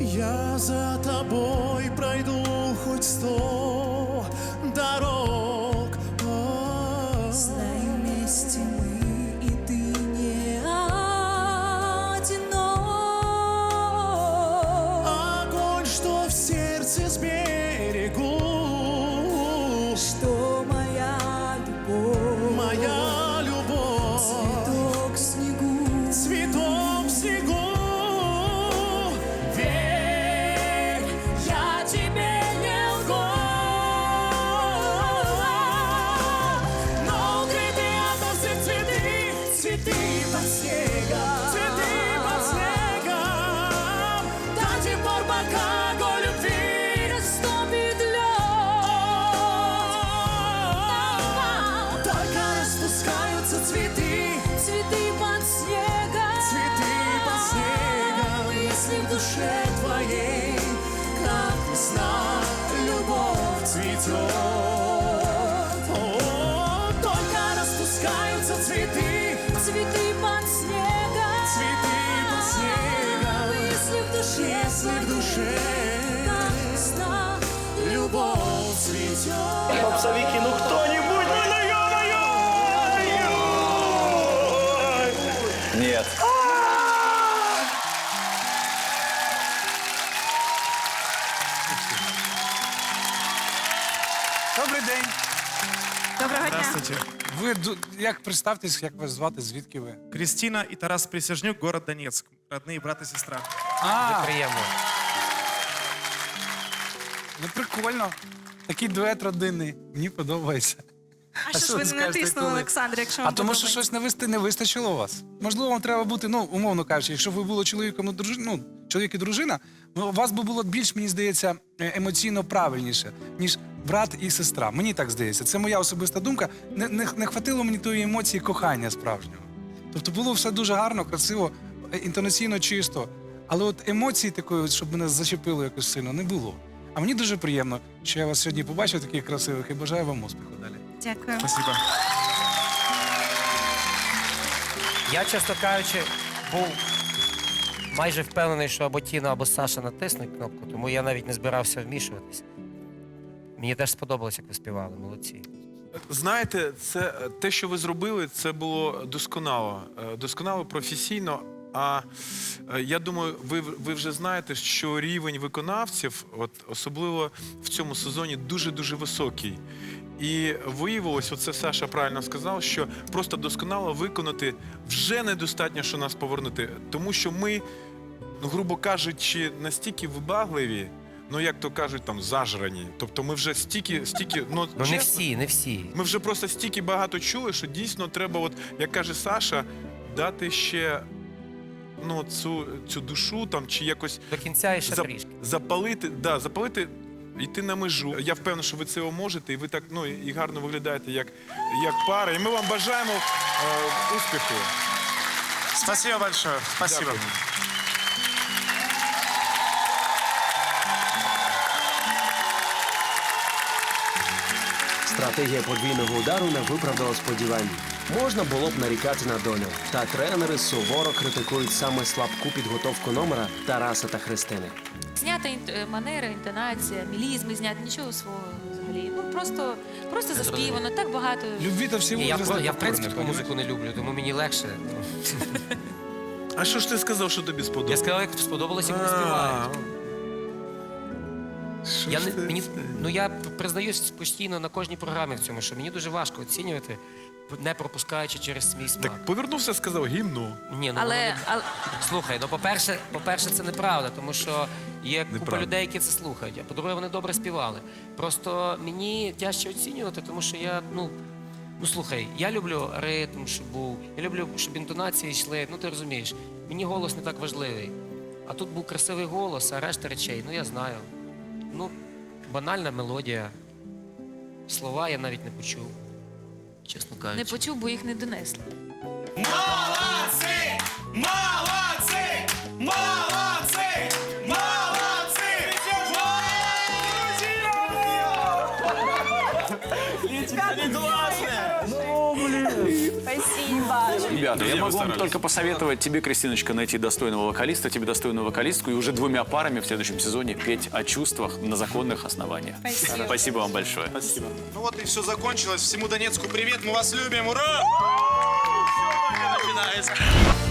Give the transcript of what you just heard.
Я за тобой пройду хоть сто. Цветет. О, Только распускаются цветы, цветы под снегом, цветы под снегом. Если в душе, Если в душе как любовь цветет. Попсовики, ну кто-нибудь, ну, ну! Нет. Здравствуйте. Ви ду- як представтесь, як вас звати, звідки ви? Кристина и Тарас Присяжнюк, город Донецк. Родные брат и сестра. А, Приємно. ну прикольно. Такий дует родинний. Мені подобається. А що ж ви не скажете, натиснули, коли? Олександр, якщо А тому, що подобається? щось не, вистачило у вас. Можливо, вам треба бути, ну, умовно кажучи, якщо б ви були чоловіком і дружиною, ну, чоловік і дружина, ну, у вас би було більш, мені здається, е, емоційно правильніше, ніж брат і сестра. Мені так здається. Це моя особиста думка. Не, не, не хватило мені тої емоції кохання справжнього. Тобто було все дуже гарно, красиво, інтонаційно чисто. Але от емоції такої, щоб мене зачепило якось сильно, не було. А мені дуже приємно, що я вас сьогодні побачив таких красивих і бажаю вам успіху далі. Дякую. Спасибо. Я, чесно кажучи, був майже впевнений, що або Тіна, або Саша натиснуть кнопку, тому я навіть не збирався вмішуватись. Мені теж сподобалось, як ви співали, молодці. Знаєте, це е, те, що ви зробили, це було досконало, Е, досконало професійно. А е, я думаю, ви, ви вже знаєте, що рівень виконавців, от особливо в цьому сезоні, дуже дуже високий. І виявилось, оце Саша правильно сказав, що просто досконало виконати вже недостатньо, що нас повернути, тому що ми, ну грубо кажучи, настільки вибагливі. Ну, як то кажуть, там зажрані. Тобто ми вже стільки, стільки, ну, Ну не чесно, всі, не всі. ми вже просто стільки багато чули, що дійсно треба, от як каже Саша, дати ще ну, цю, цю душу там чи якось До кінця і ще зап- трішки. запалити, да, запалити, йти на межу. Я впевнений, що ви цього можете, і ви так ну і гарно виглядаєте як, як пара. І ми вам бажаємо е, успіху. Спасибо большое. Спасибо. Дякую. Стратегія подвійного удару не виправдала сподівань. Можна було б нарікати на долю. Та тренери суворо критикують саме слабку підготовку номера Тараса та Христини. Знята інт- е, манера, інтонація, мілізми зняти, нічого свого взагалі. Ну просто, просто заспівано, так багато. Любві та Ні, я, возрасти я в принципі таку музику не люблю, тому мені легше. А що ж ти сказав, що тобі Я сказав, як сподобалось, як вони співають. Що Я не ти мені ну я признаюсь постійно на кожній програмі в цьому, що мені дуже важко оцінювати, не пропускаючи через свій смак. Так повернувся, сказав гімну. Ні, ну Але, воно але слухай, ну по-перше, по-перше, це неправда, тому що є купа людей, які це слухають. А по-друге, вони добре співали. Просто мені тяжче оцінювати, тому що я, ну. Ну слухай, я люблю ритм, щоб був, я люблю, щоб інтонації йшли. Ну ти розумієш, мені голос не так важливий. А тут був красивий голос, а решта речей, ну я знаю. Ну, банальна мелодія. Слова я навіть не почув, чесно кажучи. не почув, бо їх не донесли. Молодці! Молодцы! Спасибо. Ребята, я могу вам только посоветовать тебе, Кристиночка, найти достойного вокалиста, тебе достойную вокалистку и уже двумя парами в следующем сезоне петь о чувствах на законных основаниях. Спасибо. Спасибо вам большое. Ну вот и все закончилось. Всему Донецку привет, мы вас любим, ура! Начинается.